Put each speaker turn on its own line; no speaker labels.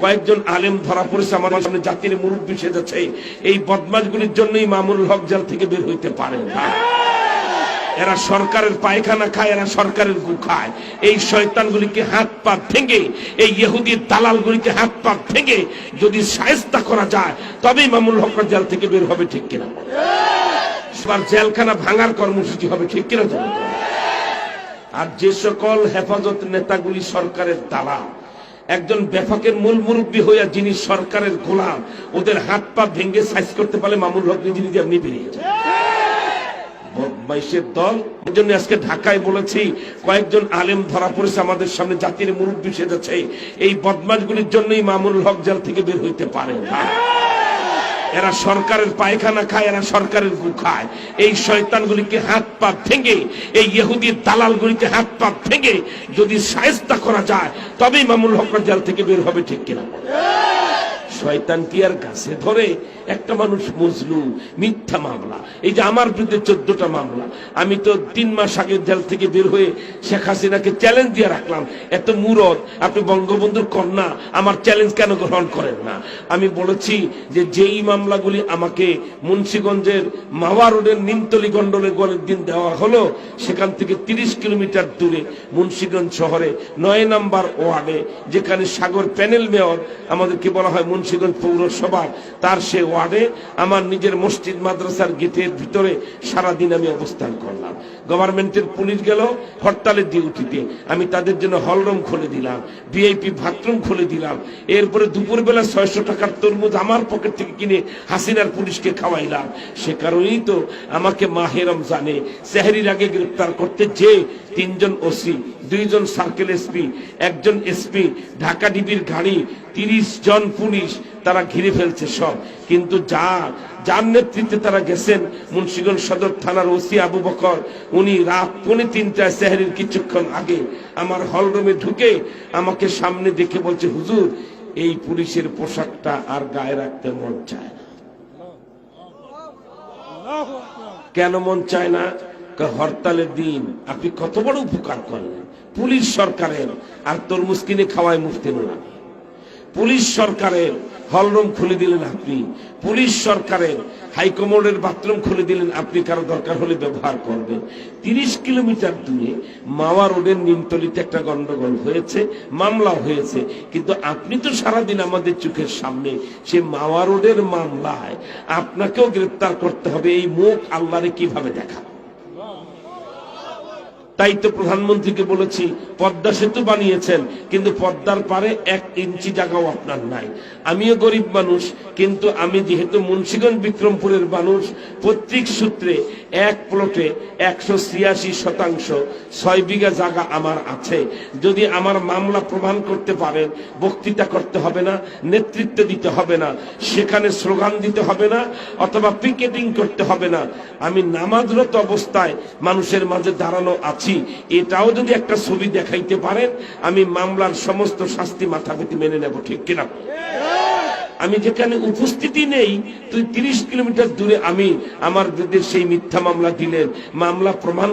কয়েকজন আলেম ধরা পড়েছে আমার সামনে, জাতির মুরব্বী সেজেছে। এই বদমাশগুলির জন্যই মামুল হক জেল থেকে বের হইতে পারে না। এরা সরকারের পায়খানা খায়, এরা সরকারের গু খায়। এই শয়তানগুলিকে হাত পা ভেঙে, এই ইহুদির দালালগুলিকে হাত পা ভেঙে যদি সায়স্তা করা যায়, তবেই মামুল হক জেল থেকে বের হবে, ঠিক কিনা? এবার জেলখানা ভাঙার কর্মসূচি হবে, ঠিক কিনা? আর যে সকল হেফাজত নেতাগুলি সরকারের দালাল একজন ব্যাপকের মূল মুরব্বী হইয়া যিনি সরকারের গোলাম, ওদের হাত পা ভেঙে সাইজ করতে পারলে মামুল হক নিজে নিজে এমনি বেরিয়ে দল। এর জন্য আজকে ঢাকায় বলেছি, কয়েকজন আলেম ধরা পড়েছে আমাদের সামনে, জাতির মুরব্বী সেজেছে। এই বদমাশগুলির জন্যই মামুল হক জেল থেকে বের হইতে পারে না। এরা সরকারের পায়খানা খায়, এরা সরকারের গু খায়। এই শয়তানগুলিকে হাত পা ভেঙে, এই ইহুদির দালালগুলিকে হাত পা ভেঙে যদি সায়স্তা করা যায়, তবেই মামুল হক জেল থেকে বের হবে ঠিক কিনা? শয়তান কি আর গাছে ধরে? একটা মানুষ মজলুম, মিথ্যা মামলা। এই যে আমার বিরুদ্ধে চোদ্দটা মামলা। আমি তো তিন মাস আগে জেল থেকে বের হয়ে শেখ হাসিনাকে চ্যালেঞ্জ দিয়ে রাখলাম। এত মুরদ, আপনি বঙ্গবন্ধুর কন্যা, আমার চ্যালেঞ্জ কেন গ্রহণ করেন না? আমি বলেছি যে যেই মামলাগুলি আমাকে মুন্সীগঞ্জের মাওয়া রোডের নিমতলি গন্ডলে গড়ের দিন দেওয়া হলো, সেখান থেকে তিরিশ কিলোমিটার দূরে মুন্সীগঞ্জ শহরে নয় নাম্বার ওয়ার্ডে, যেখানে সাগর প্যানেল মেয়র, আমাদেরকে বলা হয় মুন্সীগঞ্জ পৌরসভা তার সে ওয়ার্ডে আমার নিজের মসজিদ মাদ্রাসার গেটের ভিতরে সারাদিন আমি অবস্থান করলাম। গভর্নমেন্টের পুলিশ গেল হরতালের ডিউটিতে। আমি তাদের জন্য হলরুম খুলে দিলাম, ভিআইপি বাথরুম খুলে দিলাম। এরপরে দুপুরবেলা ছয়শো টাকার তরমুজ আমার পকেট থেকে কিনে হাসিনার পুলিশকে খাওয়াইলাম। সে কারণেই তো আমাকে মাহেরম জানে সেহারির আগে গ্রেপ্তার করতে যে তিনজন ওসি, দুইজন সার্কেল এসপি, একজন এসপি, ঢাকা ডিবির গাড়ি তিরিশ জন পুলিশ তারা ঘিরে ফেলছে সব। কিন্তু যা, যার নেতৃত্বে তারা গেছেন মুন্সিগঞ্জ সদর থানার ওসি আবু বকর, উনি রাত পৌনে তিনটায় সেহারির কিছুক্ষণ আগে আমার হলরুমে ঢুকে আমাকে সামনে দেখে বলছে, হুজুর, এই পুলিশের পোশাকটা আর গায়ে রাখতে মন চায় না। কেন মন চায় না? হরতালের দিন, আপনি কত বড় উপকার করলেন। পুলিশ সরকারের আর তরমুজ কিনে খাওয়ায় মুফতি নোলানি পুলিশ সরকারের হলরুম খুলে দিলেন আপনি। পুলিশ সরকারের হাইকমোডের বাথরুম খুলে দিলেন আপনি, কারও দরকার হলে ব্যবহার করবেন। তিরিশ কিলোমিটার দূরে মাওয়া রোডের নিমতলিতে একটা গন্ডগোল হয়েছে মামলা হয়েছে। কিন্তু আপনি তো সারাদিন আমাদের চোখের সামনে সে মাওয়া রোডের মামলায় আপনাকেও গ্রেপ্তার করতে হবে। এই মুখ আল্লাহরে কীভাবে দেখা তাই তো প্রধানমন্ত্রীকে বলেছি, পদ্মা সেতু বানিয়েছেন, কিন্তু পদ্মার পারে এক ইঞ্চি জায়গাও আপনার নাই। আমিও গরিব মানুষ, কিন্তু আমি যেহেতু মুন্সিগঞ্জ বিক্রমপুরের মানুষ পৈতৃক সূত্রে এক প্লটে একশো ছিয়াশি শতাংশ ছয় বিঘা জায়গা আমার আছে। যদি আমার মামলা প্রমাণ করতে পারেন, বক্তৃতা করতে হবে না, নেতৃত্ব দিতে হবে না, সেখানে স্লোগান দিতে হবে না, অথবা পিকেটিং করতে হবে না। আমি নামাজরত অবস্থায় মানুষের মাঝে দাঁড়ানো আছি। এটাও যদি একটা ছবি দেখাইতে পারেন, আমি মামলার সমস্ত শাস্তি মাথা পেতে মেনে নেব, ঠিক কিনা? আমি যেখানে উপস্থিতি নেই, তুই তিরিশ কিলোমিটার দূরে, আমি আমার বিরুদ্ধে সেই মিথ্যা মামলা দিলেন। মামলা প্রমাণ